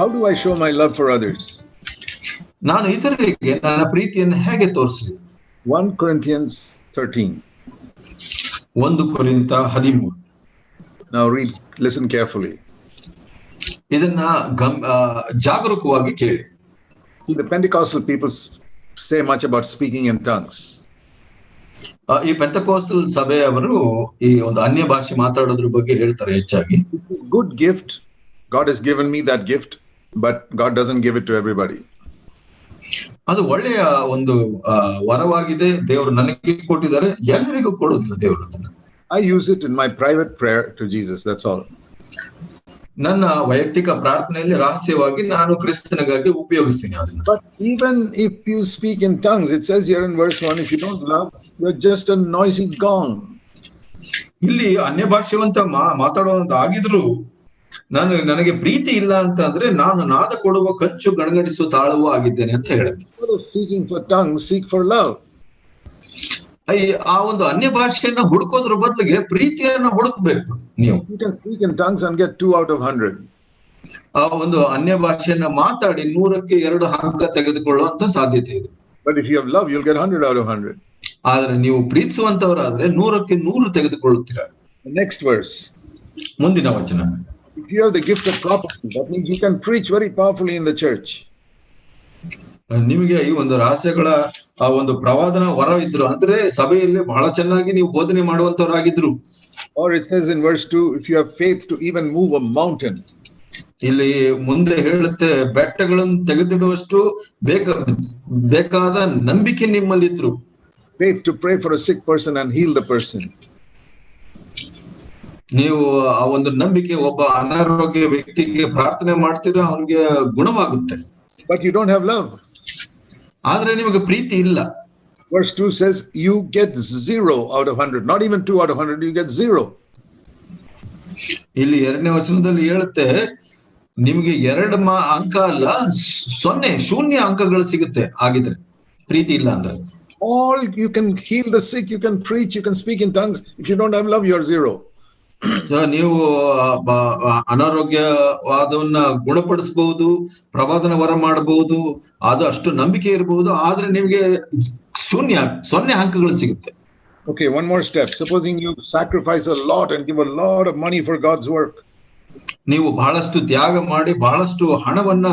how do I show my love for others? ನಾನು ಇತರರಿಗೆ ನನ್ನ ಪ್ರೀತಿಯನ್ನು ಹೇಗೆ ತೋರಿಸಲಿ 1 Corinthians 13. ಒಂದು ಕೊರಿಂತ ಹದಿಮೂರು Now read, listen carefully. ಇದನ್ನ ಗಮ್ ಆ, ಜಾಗರೂಕವಾಗಿ ಕೇಳಿ See, the Pentecostal people s- say much about speaking in tongues. ಆ, ಈ ಪೆಂತಕೋಸ್ತಲ್ ಸಭೆಯವರು ಈ ಒಂದು ಅನ್ಯ ಭಾಷೆ ಮಾತಾಡೋದ್ರ ಬಗ್ಗೆ ಹೇಳ್ತಾರೆ ಹೆಚ್ಚಾಗಿ Good gift. God has given me that gift, but God doesn't give it to everybody ಅದು ಒಳ್ಳೆಯ ಒಂದು ವರವಾಗಿದೆ. ದೇವರು ನನಗೆ ಕೊಟ್ಟಿದ್ದಾರೆ. ಎಲ್ಲರಿಗೂ ಕೊಡುತ್ತೆ ದೇವರು I use it in my private prayer to Jesus that's all ನನ್ನ ವೈಯಕ್ತಿಕ ಪ್ರಾರ್ಥನೆಯಲ್ಲಿ ರಹಸ್ಯವಾಗಿ ನಾನು ಕ್ರಿಸ್ತನಿಗಾಗಿ ಉಪಯೋಗಿಸ್ತೀನಿ ಅದನ್ನು. But even if you speak in tongues it's as here in verse one if you don't love you are just a noisy gong ಇಲ್ಲಿ ಅನ್ಯ ಭಾಷೆ ಅಂತ ಮಾತಾಡುವಂತ ಆಗಿದ್ರು ನಾನು ನನಗೆ ಪ್ರೀತಿ ಇಲ್ಲ ಅಂತ ಅಂದ್ರೆ ನಾನು ನಾದ ಕೊಡುವ ಕಂಚು ಗಣಗಡಿಸುವ ತಾಳವೂ ಆಗಿದ್ದೇನೆ ಅಂತ love. ಆ ಒಂದು ಅನ್ಯ ಭಾಷೆಯನ್ನ ಹುಡುಕೋದ್ರ ಬದಲಿಗೆ ಪ್ರೀತಿಯನ್ನ ಹುಡುಕ್ಬೇಕು ನೀವು You can speak in tongues and get two out 100. ಆ ಒಂದು ಅನ್ಯ ಭಾಷೆಯನ್ನ ಮಾತಾಡಿ ನೂರಕ್ಕೆ ಎರಡು ಅಂಕ ತೆಗೆದುಕೊಳ್ಳುವಂತ ಸಾಧ್ಯತೆ ಇದೆ But if you have love, you'll get 100 out of 100. ಆದ್ರೆ ನೀವು ಪ್ರೀತಿಸುವಂತವರಾದ್ರೆ ನೂರಕ್ಕೆ ನೂರು ತೆಗೆದುಕೊಳ್ಳುತ್ತೀರ ನೆಕ್ಸ್ಟ್ ವರ್ಡ್ಸ್ ಮುಂದಿನ ವಚನ If you have the gift of prophecy, that means you can preach very powerfully in the church. ನಿಮಗೆ ಈ ಒಂದು ರಹಸ್ಯಗಳ ಆ ಒಂದು ಪ್ರವಾದನ ವರ ಇದ್ರು ಅಂದ್ರೆ ಸಭೆಯಲ್ಲಿ ಬಹಳ ಚೆನ್ನಾಗಿ ನೀವು ಬೋಧನೆ ಮಾಡುವಂತವರಾಗಿದ್ರು Or it says in verse 2 if you have faith to even move a mountain, ಇಲ್ಲಿ ಮುಂದೆ ಹೇಳುತ್ತೆ ಬೆಟ್ಟಗಳನ್ನು ತೆಗೆದಿಡುವಷ್ಟು ಬೇಕ ಬೇಕಾದ ನಂಬಿಕೆ ನಿಮ್ಮಲ್ಲಿದ್ರು faith to pray for a sick person and heal the person. ನೀವು ಆ ಒಂದು ನಂಬಿಕೆ ಒಬ್ಬ ಅನಾರೋಗ್ಯ ವ್ಯಕ್ತಿಗೆ ಪ್ರಾರ್ಥನೆ ಮಾಡ್ತೀರಾ ಅವನಿಗೆ ಗುಣವಾಗುತ್ತೆ but you don't have love ಆದ್ರೆ ನಿಮಗೆ ಪ್ರೀತಿ ಇಲ್ಲ Verse 2 says you get zero out of 100, not even two out of 100, you get zero. ಇಲ್ಲಿ ಎರಡನೇ ವಚನದಲ್ಲಿ ಹೇಳುತ್ತೆ ನಿಮಗೆ ಎರಡು ಅಂಕ ಅಲ್ಲ ಸೊನ್ನೆ ಶೂನ್ಯ ಅಂಕಗಳು ಸಿಗುತ್ತೆ ಆಗಿದ್ರೆ ಪ್ರೀತಿ ಇಲ್ಲ ಅಂದ್ರೆ All you can heal the sick, you can preach, you can speak in tongues. If you don't have love, you're zero. ನೀವು ಅನಾರೋಗ್ಯವಾದವನ್ನ ಗುಣಪಡಿಸಬಹುದು ಪ್ರವಾದನ ವರ ಮಾಡಬಹುದು ಅದು ಅಷ್ಟು ನಂಬಿಕೆ ಇರಬಹುದು ಆದ್ರೆ ನಿಮಗೆ ಶೂನ್ಯ ಸೊನ್ನೆ ಅಂಕಗಳು ಸಿಗುತ್ತೆ Okay, one more step. Supposing you sacrifice a lot and give a lot of money for God's work. ನೀವು ಬಹಳಷ್ಟು ತ್ಯಾಗ ಮಾಡಿ ಬಹಳಷ್ಟು ಹಣವನ್ನ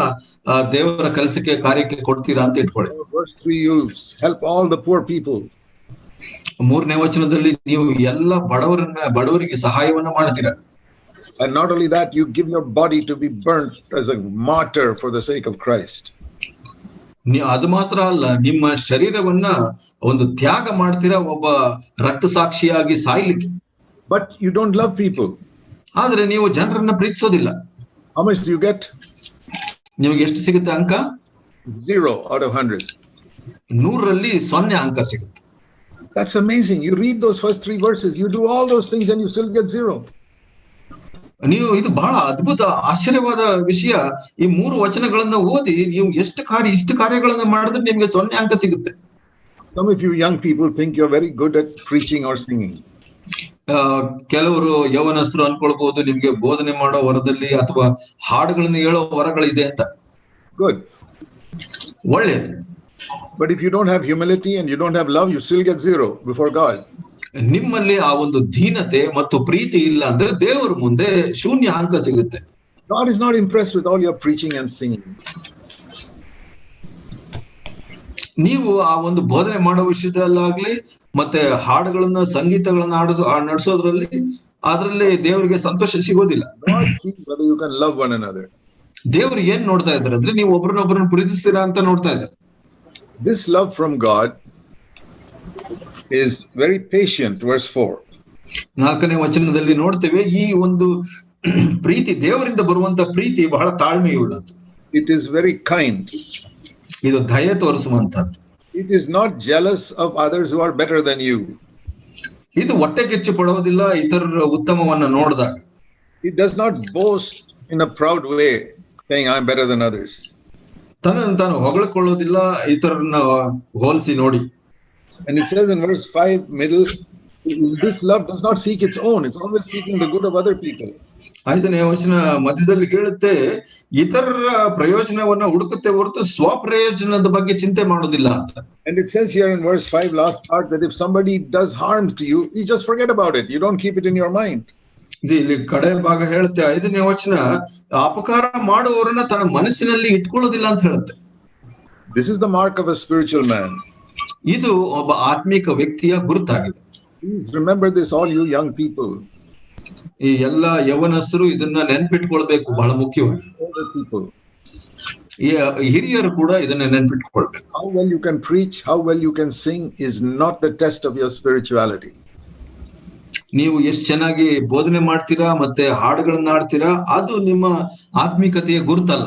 ದೇವರ ಕೆಲಸಕ್ಕೆ ಕಾರ್ಯಕ್ಕೆ ಕೊಡ್ತೀರಾ ಅಂತ ಇಟ್ಕೊಳ್ಳಿ Verse 3 you help all the poor people. ಮೂರನೇ ವಚನದಲ್ಲಿ ನೀವು ಎಲ್ಲ ಬಡವರನ್ನ ಬಡವರಿಗೆ ಸಹಾಯವನ್ನ ಮಾಡ್ತೀರಾ And not only that, you give your body to be burnt as a martyr for the sake of Christ. ಅದು ಮಾತ್ರ ಅಲ್ಲ ನಿಮ್ಮ ಶರೀರವನ್ನ ಒಂದು ತ್ಯಾಗ ಮಾಡ್ತೀರಾ ಒಬ್ಬ ರಕ್ತ ಸಾಕ್ಷಿಯಾಗಿ ಸಾಯ್ಲಿಕ್ಕೆ But you don't love people. ಆದ್ರೆ ನೀವು ಜನರನ್ನ ಪ್ರೀತಿಸೋದಿಲ್ಲ How much do you get? ನಿಮಗೆ ಎಷ್ಟು ಸಿಗುತ್ತೆ ಅಂಕ Zero out of 100. ನೂರರಲ್ಲಿ ಸೊನ್ನೆ ಅಂಕ ಸಿಗುತ್ತೆ That's amazing. You read those first three verses, you do all those things, and you still get zero. ನೀವು ಇದು ಬಹಳ ಅದ್ಭುತ ಆಶ್ಚರ್ಯವಾದ ವಿಷಯ ಈ ಮೂರು ವಚನಗಳನ್ನ ಓದಿ ನೀವು ಎಷ್ಟು ಕಾರ್ಯ ಇಷ್ಟು ಕಾರ್ಯಗಳನ್ನ ಮಾಡಿದ್ರೆ ನಿಮಗೆ ಸೊನ್ನೆ ಅಂಕ ಸಿಗುತ್ತೆ Some of you young people think you're very good at preaching or singing. ಕೆಲವರು ಯೌವನಸ್ಥರು ಅನ್ಕೊಳ್ಬಹುದು ನಿಮ್ಗೆ ಬೋಧನೆ ಮಾಡೋ ವರದಲ್ಲಿ ಅಥವಾ ಹಾಡುಗಳನ್ನು ಹೇಳೋ ವರಗಳಿದೆ ಅಂತ Good. ಒಳ್ಳೇದು but if you don't have humility and you don't have love you still get zero before God ನಿಮ್ಮಲ್ಲಿ ಆ ಒಂದು ಧೀನತೆ ಮತ್ತು ಪ್ರೀತಿ ಇಲ್ಲ ಅಂದ್ರೆ ದೇವರ ಮುಂದೆ ಶೂನ್ಯ ಅಂಕ ಸಿಗುತ್ತೆ. God is not impress with all your preaching and singing ನೀವು ಆ ಒಂದು ಬೋಧನೆ ಮಾಡೋ ವಿಷಯದಲ್ಲಾಗ್ಲಿ ಮತ್ತೆ ಹಾಡುಗಳನ್ನ ಸಂಗೀತಗಳನ್ನ ಆಡಿಸ ನಡೆಸೋದ್ರಲ್ಲಿ ಅದರಲ್ಲಿ ದೇವರಿಗೆ ಸಂತೋಷ ಸಿಗೋದಿಲ್ಲ. ದೇವರು ಏನ್ ನೋಡ್ತಾ ಇದ್ದಾರೆ ಅಂದ್ರೆ ನೀವು ಒಬ್ಬರನ್ನೊಬ್ಬರನ್ನ ಪ್ರೀತಿಸ್ತೀರಾ ಅಂತ ನೋಡ್ತಾ ಇದ್ದಾರೆ. This love from God is very patient, verse 4. ನಾಲ್ಕನೇ ವಚನದಲ್ಲಿ ನೋಡ್ತೇವೆ ಈ ಒಂದು ಪ್ರೀತಿ ದೇವರಿಂದ ಬರುವಂತ ಪ್ರೀತಿ ಬಹಳ ತಾಳ್ಮೆಯುಳ್ಳದ್ದು It is very kind. ಇದು ದಯ ತೋರಿಸುವಂತದ್ದು It is not jealous of others who are better than you. ಇದು ಹೊಟ್ಟೆ ಕಿಚ್ಚು ಪಡೋದಿಲ್ಲ ಇತರರ ಉತ್ತಮವನ್ನ ನೋಡಿದಾಗ It does not boast in a proud way, saying, I'm better than others. ತನ್ನನ್ನು ತಾನು ಹೊಗಳಿಕೊಳ್ಳೋದಿಲ್ಲ ಇತರನ್ನ ಹೋಲಿಸಿ ನೋಡಿ And it says in verse 5, middle, this love does not seek its own, it's always seeking the good of other people. ಐದನೇ ವಚನ ಮಧ್ಯದಲ್ಲಿ ಹೇಳುತ್ತೆ ಇತರರ ಪ್ರಯೋಜನವನ್ನ ಹುಡುಕುತ್ತೆ ಹೊರತು ಸ್ವಪ್ರಯೋಜನದ ಬಗ್ಗೆ ಚಿಂತೆ ಮಾಡೋದಿಲ್ಲ ಅಂತ And it says here in verse 5, last part, that if somebody does harm to you, you just forget about it. You don't keep it in your mind. ಇದು ಇಲ್ಲಿ ಕಡೆ ಭಾಗ ಹೇಳುತ್ತೆ ಐದನೇ ವಚನ ಅಪಕಾರ ಮಾಡುವವರನ್ನ ತನ್ನ ಮನಸ್ಸಿನಲ್ಲಿ ಇಟ್ಕೊಳ್ಳೋದಿಲ್ಲ ಅಂತ ಹೇಳುತ್ತೆ. This is the mark of a spiritual man ಇದು ಒಬ್ಬ ಆತ್ಮಿಕ ವ್ಯಕ್ತಿಯ ಗುರುತಾಗಿದೆ. Remember this all you young people ಈ ಎಲ್ಲ ಯವನಸ್ಥರು ಇದನ್ನ ನೆನ್ಪಿಟ್ಕೊಳ್ಬೇಕು ಬಹಳ ಮುಖ್ಯವಾಗಿ. ಹಿರಿಯರು ಕೂಡ ಇದನ್ನ ನೆನ್ಪಿಟ್ಕೊಳ್ಬೇಕು. How well you can preach how well you can sing is not the test of your spirituality ನೀವು ಎಷ್ಟು ಚೆನ್ನಾಗಿ ಬೋಧನೆ ಮಾಡ್ತೀರಾ ಮತ್ತೆ ಹಾಡುಗಳನ್ನ ಆಡ್ತೀರಾ ಅದು ನಿಮ್ಮ ಆತ್ಮೀಕತೆಯ ಗುರುತಲ್ಲ.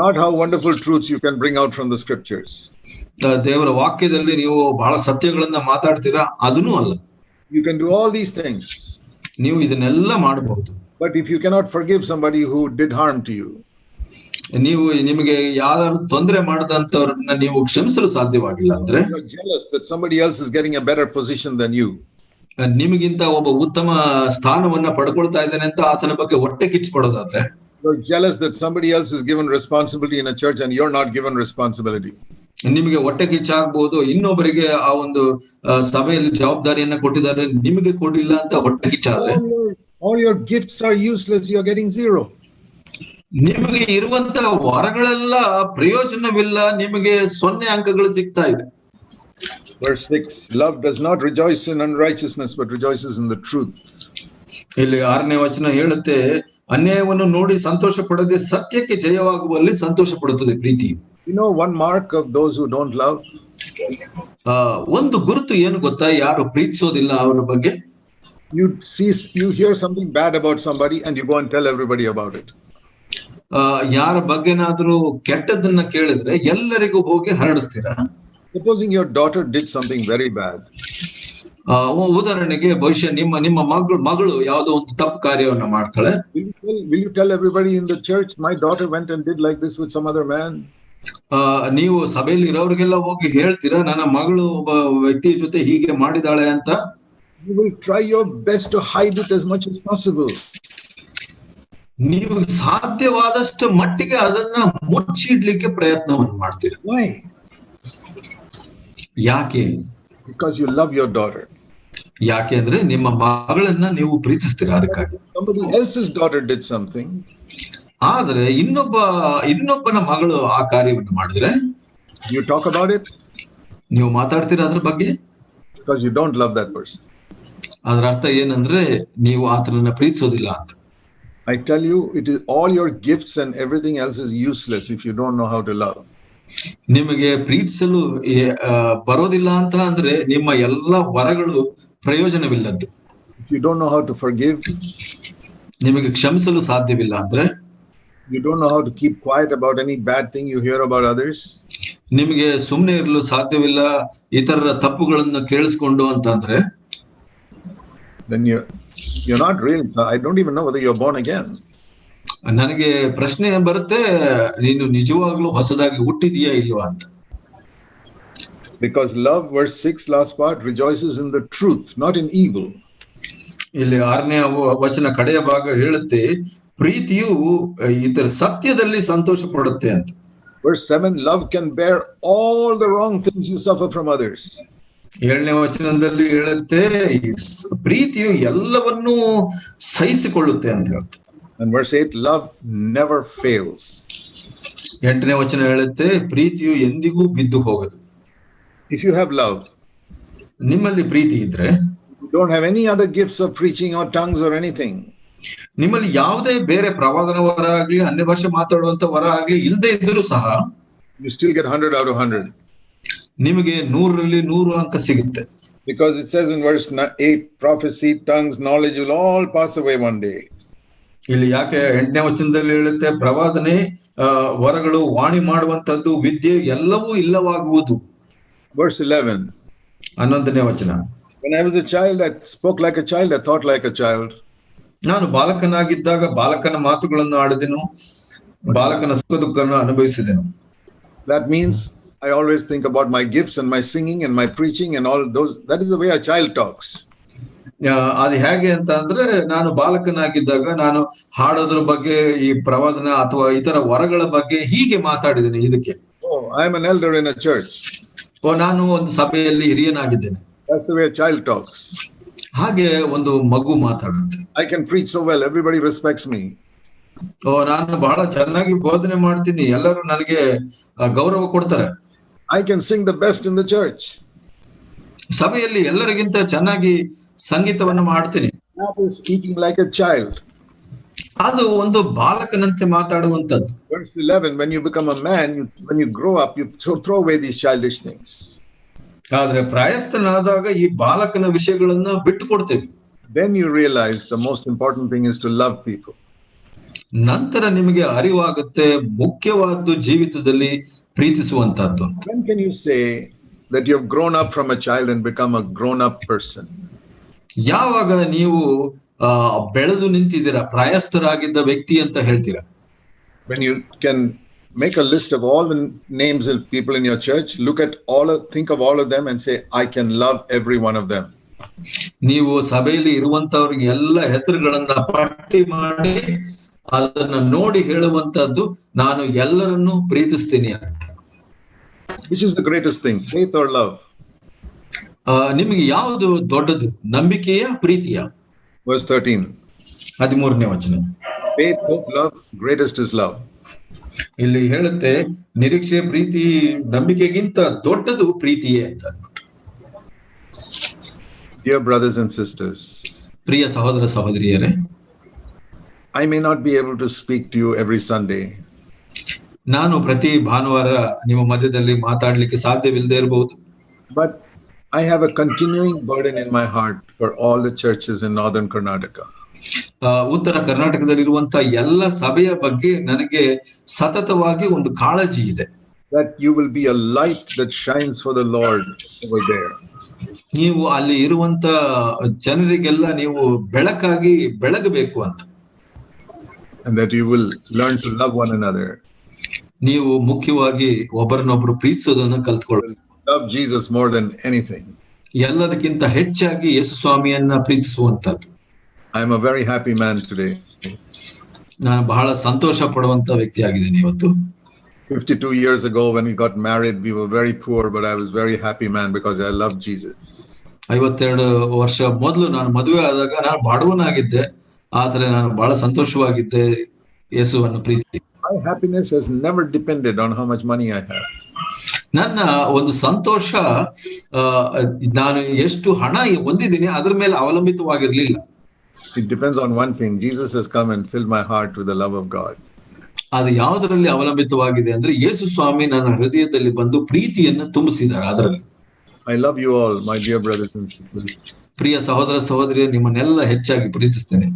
Not how wonderful truth you can bring out from the scriptures ದೇವರ ವಾಕ್ಯದಲ್ಲಿ ನೀವು ಬಹಳ ಸತ್ಯಗಳನ್ನ ಮಾತಾಡ್ತೀರಾ ಅದನ್ನು ಅಲ್ಲ. You can do all these things ನೀವು ಇದನ್ನೆಲ್ಲ ಮಾಡಬಹುದು. But if you cannot forgive somebody who did harm to you ನೀವು ನಿಮಗೆ ಯಾರು ತೊಂದರೆ ಮಾಡದಂತವ್ರನ್ನ ನೀವು ಕ್ಷಮಿಸಲು ಸಾಧ್ಯವಾಗಿಲ್ಲ ಅಂದ್ರೆ somebody else is getting a position than you ನಿಮಗಿಂತ ಒಬ್ಬ ಉತ್ತಮ ಸ್ಥಾನವನ್ನ ಪಡ್ಕೊಳ್ತಾ ಇದ್ದಾನೆ ಅಂತ ಆತನ ಬಗ್ಗೆ ಹೊಟ್ಟೆ ಕಿಚ್ಕೊಡೋದಾದ್ರೆ jealous that somebody else is given responsibility in a church and you're not given responsibility. ನಿಮಗೆ ಹೊಟ್ಟೆ ಕಿಚ್ಚಾಗಬಹುದು ಇನ್ನೊಬ್ಬರಿಗೆ ಆ ಒಂದು ಸಭೆಯಲ್ಲಿ ಜವಾಬ್ದಾರಿಯನ್ನ ಕೊಟ್ಟಿದ್ದಾರೆ ನಿಮಗೆ ಕೊಡಿಲ್ಲ ಅಂತ ಹೊಟ್ಟೆ ಕಿಚ್ಚಾದ್ರೆ all your gifts are useless, you're getting zero. ನಿಮಗೆ ಇರುವಂತ ವರಗಳೆಲ್ಲ ಪ್ರಯೋಜನವಿಲ್ಲ ನಿಮಗೆ ಸೊನ್ನೆ ಅಂಕಗಳು ಸಿಗ್ತಾ ಇದೆ Verse 6 Love does not rejoice in unrighteousness, but rejoices in the truth. ಇಲ್ಲಿ ಆರನೇ ವಚನ ಹೇಳುತ್ತೆ ಅನ್ಯಾಯವನ್ನು ನೋಡಿ ಸಂತೋಷ ಪಡದೆ ಸತ್ಯಕ್ಕೆ ಜಯವಾಗುವಲ್ಲಿ ಸಂತೋಷ ಪಡುತ್ತದೆ ಪ್ರೀತಿ You know, one mark of those who don't love ಆ ಒಂದು ಗುರುತು ಏನು ಗೊತ್ತಾ ಯಾರು ಪ್ರೀತಿಸೋದಿಲ್ಲ ಅವರ ಬಗ್ಗೆ you see, you hear something bad about somebody and you go and tell everybody about it. Uh, ಯಾರ ಬಗ್ಗೆನಾದ್ರೂ ಕೆಟ್ಟದನ್ನ ಕೇಳಿದ್ರೆ ಎಲ್ಲರಿಗೂ ಹೋಗಿ ಹರಡಿಸ್ತೀರಾ Supposing your daughter did something very bad, Uh, ಉ- ಉದಾಹರಣೆಗೆ ಬಹುಶಃ ನಿಮ್ಮ ನಿಮ್ಮ ಮಗಳು ಮಗಳು ಯಾವುದೋ ಒಂದು ತಪ್ಪು ಕಾರ್ಯವನ್ನ ಮಾಡ್ತಾಳೆ will you, tell, will you tell everybody in the church, my daughter went and did like this with some other man? ಆ ನೀವು ಸಭೆಯಲ್ಲಿ ಇರೋರಿಗೆಲ್ಲ ಹೋಗಿ ಹೇಳ್ತೀರಾ ನನ್ನ ಮಗಳು ಒಬ್ಬ ವ್ಯಕ್ತಿಯ ಜೊತೆ ಹೀಗೆ ಮಾಡಿದಾಳೆ ಅಂತ You will try your best to hide it as much as possible. ನೀವು ಸಾಧ್ಯವಾದಷ್ಟು ಮಟ್ಟಿಗೆ ಅದನ್ನ ಮುಚ್ಚಿಡ್ಲಿಕ್ಕೆ ಪ್ರಯತ್ನವನ್ನು ಮಾಡ್ತೀರಾ Why? ಯಾಕೆ? Because you love your daughter ಯಾಕೆ ಅಂದ್ರೆ ನಿಮ್ಮ ಮಗಳನ್ನ ನೀವು ಪ್ರೀತಿಸ್ತೀರಾ ಅದಕ್ಕಾಗಿ? Else's daughter did something ಆದ್ರೆ ಇನ್ನೊಬ್ಬ ಇನ್ನೊಬ್ಬನ ಮಗಳು ಆ ಕಾರ್ಯವನ್ನು ಮಾಡಿದ್ರೆ? ಯು ಟಾಕ್ ಅಬೌಟ್ ನೀವು ಮಾತಾಡ್ತೀರಾ ಅದ್ರ ಬಗ್ಗೆ? Because you don't love that person ಅದರ ಅರ್ಥ ಏನಂದ್ರೆ ನೀವು ಆತನನ್ನ ಪ್ರೀತಿಸೋದಿಲ್ಲ ಅಂತ. I tell you it is all your gifts and everything else is useless if you don't know how to love ನಿಮಗೆ ಪ್ರೀತಿಸಲು ಬರೋದಿಲ್ಲ ಅಂತ ಅಂದ್ರೆ ನಿಮ್ಮ ಎಲ್ಲ ವರಗಳು ಪ್ರಯೋಜನವಿಲ್ಲದ್ದು. You don't know how to forgive ನಿಮಗೆ ಕ್ಷಮಿಸಲು ಸಾಧ್ಯವಿಲ್ಲ ಅಂದ್ರೆ? You don't know how to keep quiet about any bad thing you hear about others ನಿಮಗೆ ಸುಮ್ಮನೆ ಇರಲು ಸಾಧ್ಯವಿಲ್ಲ ಇತರರ ತಪ್ಪುಗಳನ್ನು ಕೇಳಿಸಿಕೊಂಡು ಅಂತಂದ್ರೆ then you you are not real I don't even know whether you are born again ನನಗೆ ಪ್ರಶ್ನೆ ಬರುತ್ತೆ ನೀನು ನಿಜವಾಗ್ಲೂ ಹೊಸದಾಗಿ ಹುಟ್ಟಿದೀಯಾ ಇಲ್ವಾ ಅಂತ because love verse 6, last part rejoices in the truth, not in evil. ಇಲ್ಲಿ ಆರನೇ ವಚನ ಕಡೆಯ ಭಾಗ ಹೇಳುತ್ತೆ ಪ್ರೀತಿಯು ಇದರ ಸತ್ಯದಲ್ಲಿ ಸಂತೋಷ ಪಡುತ್ತೆ ಅಂತ Verse 7, love can bear all the wrong things you suffer from others. ಏಳನೇ ವಚನದಲ್ಲಿ ಹೇಳುತ್ತೆ ಪ್ರೀತಿಯು ಎಲ್ಲವನ್ನೂ ಸಹಿಸಿಕೊಳ್ಳುತ್ತೆ ಅಂತ ಹೇಳುತ್ತೆ And verse 8, love never fails. ಎಂಟನೇ ವಚನ ಹೇಳುತ್ತೆ ಪ್ರೀತಿಯು ಎಂದಿಗೂ ಬಿದ್ದು ಹೋಗದು If you have love, ನಿಮ್ಮಲ್ಲಿ ಪ್ರೀತಿ ಇದ್ರೆ you don't have any other gifts of preaching or tongues or anything. ನಿಮ್ಮಲ್ಲಿ ಯಾವುದೇ ಬೇರೆ ಪ್ರವಾದನ ವರ ಆಗ್ಲಿ ಅನ್ಯ ಭಾಷೆ ಮಾತಾಡುವಂತ ವರ ಆಗ್ಲಿ ಇಲ್ಲದೆ ಇದ್ರೂ ಸಹ You still get 100 out of 100. ನಿಮಗೆ ನೂರರಲ್ಲಿ ನೂರು ಅಂಕ ಸಿಗುತ್ತೆ Because it says in verse 8, prophecy, tongues, knowledge will all pass away one day. ಇಲ್ಲಿ ಯಾಕೆ ಎಂಟನೇ ವಚನದಲ್ಲಿ ಹೇಳುತ್ತೆ ಪ್ರವಾದನೆ ವರಗಳು ವಾಣಿ ಮಾಡುವಂತದ್ದು ವಿದ್ಯೆ ಎಲ್ಲವೂ ಇಲ್ಲವಾಗುವುದು Verse 11, ಹನ್ನೊಂದನೇ ವಚನ when I was a child, I spoke like a child, I thought like a child. ನಾನು ಬಾಲಕನಾಗಿದ್ದಾಗ ಬಾಲಕನ ಮಾತುಗಳನ್ನು ಆಡಿದೆನು ಬಾಲಕನ ಸುಖ ದುಃಖವನ್ನು ಅನುಭವಿಸಿದೆನು That means I always think about my gifts and my singing and my preaching and all those. That is the way a child talks. ಅದು ಹೇಗೆ ಅಂತ ಅಂದ್ರೆ ನಾನು ಬಾಲಕನಾಗಿದ್ದಾಗ ನಾನು ಹಾಡೋದ್ರ ಬಗ್ಗೆ ಈ ಪ್ರವಾದನ ಅಥವಾ ಇತರ ವರಗಳ ಬಗ್ಗೆ ಹೀಗೆ ಮಾತಾಡಿದ್ದೇನೆ ಇದಕ್ಕೆ. I am in a church. ಓ ನಾನು ಒಂದು ಸಭೆಯಲ್ಲಿ ಹಿರಿಯನಾಗಿದ್ದೇನೆ. ಚೈಲ್ಡ್ ಟಾಕ್ಸ್ ಹಾಗೆ ಒಂದು ಮಗು ಮಾತಾಡುತ್ತೆ. I can preach so well everybody respects me ಓ ನಾನು ಬಹಳ ಚೆನ್ನಾಗಿ ಬೋಧನೆ ಮಾಡ್ತೀನಿ ಎಲ್ಲರೂ ನನಗೆ ಗೌರವ ಕೊಡ್ತಾರೆ. I can sing the best in the church ಸಭೆಯಲ್ಲಿ ಎಲ್ಲರಿಗಿಂತ ಚೆನ್ನಾಗಿ ಸಂಗೀತವನ್ನು ಮಾಡ್ತೀನಿ ಸ್ಪೀಕಿಂಗ್ ಲೈಕ್ ಎ ಚೈಲ್ಡ್. ಅದು ಒಂದು ಬಾಲಕನಂತೆ ಮಾತಾಡುವಂತದ್ದು Verse 11 When you become a man, you, when you grow up, you throw, throw away these childish things. ಆದ್ರೆ ಪ್ರಾಯಸ್ಥನಾದಾಗ ಈ ಬಾಲಕನ ವಿಷಯಗಳನ್ನು ಬಿಟ್ಟು ಕೊಡ್ತೇವೆ Then you realize the most important thing is to love people. ನಂತರ ನಿಮಗೆ ಅರಿವಾಗುತ್ತೆ ಮುಖ್ಯವಾದ್ದು ಜೀವಿತದಲ್ಲಿ ಪ್ರೀತಿಸುವಂತದ್ದು When can you say that you have grown up from a child and become a grown up person? ಯಾವಾಗ ನೀವು ಬೆಳೆದು ನಿಂತಿದ್ದೀರಾ ಪ್ರಾಯಸ್ಥರಾಗಿದ್ದ ವ್ಯಕ್ತಿ ಅಂತ ಹೇಳ್ತೀರಾ When you can make a list of all the names of people in your church, look at all of, think of all of them and say, I can love every one of them. ನೀವು ಸಭೆಯಲ್ಲಿ ಇರುವಂತವ್ರಿಗೆ ಎಲ್ಲ ಹೆಸರುಗಳನ್ನ ಪಟ್ಟಿ ಮಾಡಿ ಅದನ್ನ ನೋಡಿ ಹೇಳುವಂತದ್ದು ನಾನು ಎಲ್ಲರನ್ನೂ ಪ್ರೀತಿಸ್ತೀನಿ ಅಂತ Which is the greatest thing, faith or love? ನಿಮಗೆ ಯಾವುದು ದೊಡ್ಡದು? ನಂಬಿಕೆಯ ಪ್ರೀತಿಯ? ವರ್ಸ್ 13 ಹದಿಮೂರನೇ ವಚನ. Faith, hope, love, greatest is love. ಇಲ್ಲಿ ಹೇಳುತ್ತೆ ನಿರೀಕ್ಷೆ ಪ್ರೀತಿ ನಂಬಿಕೆಗಿಂತ ದೊಡ್ಡದು ಪ್ರೀತಿಯೇ ಅಂತ. Dear brothers and sisters, ಪ್ರಿಯ ಸಹೋದರ ಸಹೋದರಿಯರೇ. I may not be able to speak to you every Sunday, ನಾನು ಪ್ರತಿ ಭಾನುವಾರ ನಿಮ್ಮ ಮಧ್ಯದಲ್ಲಿ ಮಾತಾಡ್ಲಿಕ್ಕೆ ಸಾಧ್ಯವಿಲ್ಲದೆ ಇರಬಹುದು. But I have a continuing burden in my heart for all the churches in northern Karnataka. ಆ, ಉತ್ತರ ಕರ್ನಾಟಕದಲ್ಲಿರುವಂತ ಎಲ್ಲ ಸಭೆಯ ಬಗ್ಗೆ ನನಗೆ ಸತತವಾಗಿ ಒಂದು ಕಾಳಜಿ ಇದೆ That you will be a light that shines for the Lord over there. ನೀವು ಅಲ್ಲಿ ಇರುವಂತ ಜನರಿಗೆಲ್ಲ ನೀವು ಬೆಳಕಾಗಿ ಬೆಳಗಬೇಕು ಅಂತ and that you will learn to love one another. ನೀವು ಮುಖ್ಯವಾಗಿ ಒಬ್ಬರನ್ನೊಬ್ರು ಪ್ರೀತಿಸೋದನ್ನ ಕಲ್ತ್ಕೊಳ್ಳಿ Love Jesus more than anything. ಎಲ್ಲದಕ್ಕಿಂತ ಹೆಚ್ಚಾಗಿ ಯೇಸು ಸ್ವಾಮಿಯನ್ನ ಪ್ರೀತಿಸುವಂತದ್ದು I am a very happy man today. ನಾನು ಬಹಳ ಸಂತೋಷ ಪಡುವಂತ ವ್ಯಕ್ತಿ ಆಗಿದ್ದೀನಿ ಇವತ್ತು 52 years ago, when we got married, we were very poor, but I was very happy man because I love Jesus. ಐವತ್ತೆರಡು ವರ್ಷ ಮೊದಲು ನಾನು ಮದುವೆ ಆದಾಗ ನಾನು ಬಡವನಾಗಿದ್ದೆ ಆದ್ರೆ ನಾನು ಬಹಳ ಸಂತೋಷವಾಗಿದ್ದೆ ಯೇಸುವನ್ನು ಪ್ರೀತಿ My happiness has never depended on how much money I have. ನನ್ನ ಒಂದು ಸಂತೋಷ ನಾನು ಎಷ್ಟು ಹಣ ಹೊಂದಿದ್ದೀನಿ ಅದ್ರ ಮೇಲೆ ಅವಲಂಬಿತವಾಗಿರ್ಲಿಲ್ಲ. It depends on one thing Jesus has come and fill my heart with the love of God ಅದು ಯಾವುದರಲ್ಲಿ ಅವಲಂಬಿತವಾಗಿದೆ ಅಂದ್ರೆ ಯೇಸು ಸ್ವಾಮಿ ನನ್ನ ಹೃದಯದಲ್ಲಿ ಬಂದು ಪ್ರೀತಿಯನ್ನು ತುಂಬಿಸಿದ್ದಾರೆ ಅದರಲ್ಲಿ. I love you all my dear brothers ಪ್ರಿಯ ಸಹೋದರ ಸಹೋದರಿಯ ನಿಮ್ಮನ್ನೆಲ್ಲ ಹೆಚ್ಚಾಗಿ ಪ್ರೀತಿಸ್ತೇನೆ.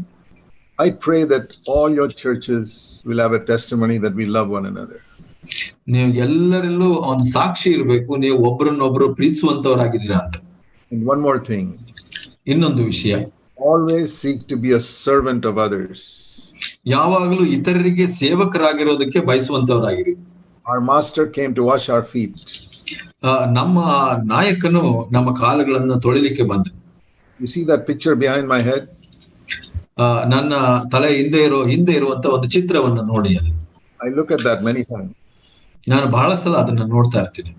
I pray that all your churches will have a testimony that we love one another ನೀವು ಎಲ್ಲರಲ್ಲೂ ಒಂದು ಸಾಕ್ಷಿ ಇರಬೇಕು ನೀವು ಒಬ್ಬರನ್ನೊಬ್ರು ಪ್ರೀತಿಸುವಂತವರಾಗಿದ್ದೀರಾ ಅಂತ. ಒನ್ ಮೋರ್ ಥಿಂಗ್ ಇನ್ನೊಂದು ವಿಷಯ. Always seek to be a servant of others. ಯಾವಾಗಲೂ ಇತರರಿಗೆ ಸೇವಕರಾಗಿರೋದಕ್ಕೆ ಬಯಸುವಂತವರಾಗಿರಿ. Our master came to wash our feet. ನಮ್ಮ ನಾಯಕನು ನಮ್ಮ ಕಾಲುಗಳನ್ನು ತೊಳಿಲಿಕ್ಕೆ ಬಂದ. You see that picture behind my head ನನ್ನ ತಲೆ ಹಿಂದೆ ಇರೋ ಹಿಂದೆ ಇರುವಂತ ಒಂದು ಚಿತ್ರವನ್ನು ನೋಡಿ ಅಲ್ಲಿ. I look at that many times. ನಾನು ಬಹಳ ಸಲ ಅದನ್ನ ನೋಡ್ತಾ ಇರ್ತೀನಿ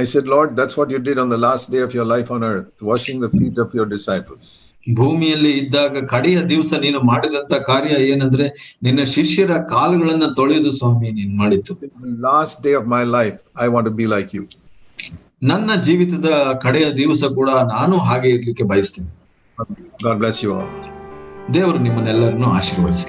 I said, Lord, that's what you did on the last day of your life on earth, washing the feet of your disciples. ಭೂಮಿಯಲ್ಲಿ ಇದ್ದಾಗ ಕಡೆಯ ದಿವಸ ನೀನು ಮಾಡಿದಂತ ಕಾರ್ಯ ಏನಂದ್ರೆ ನಿನ್ನ ಶಿಷ್ಯರ ಕಾಲುಗಳನ್ನ ತೊಳೆದು ಸ್ವಾಮಿ ನೀನ್ ಮಾಡಿತ್ತು last day of my life I want be like you like you. ನನ್ನ ಜೀವಿತದ ಕಡೆಯ ದಿವಸ ಕೂಡ ನಾನು ಹಾಗೆ ಇರ್ಲಿಕ್ಕೆ ಬಯಸ್ತೇನೆ God bless you all. ದೇವರು ನಿಮ್ಮನ್ನೆಲ್ಲರನ್ನು ಆಶೀರ್ವದಿಸಿ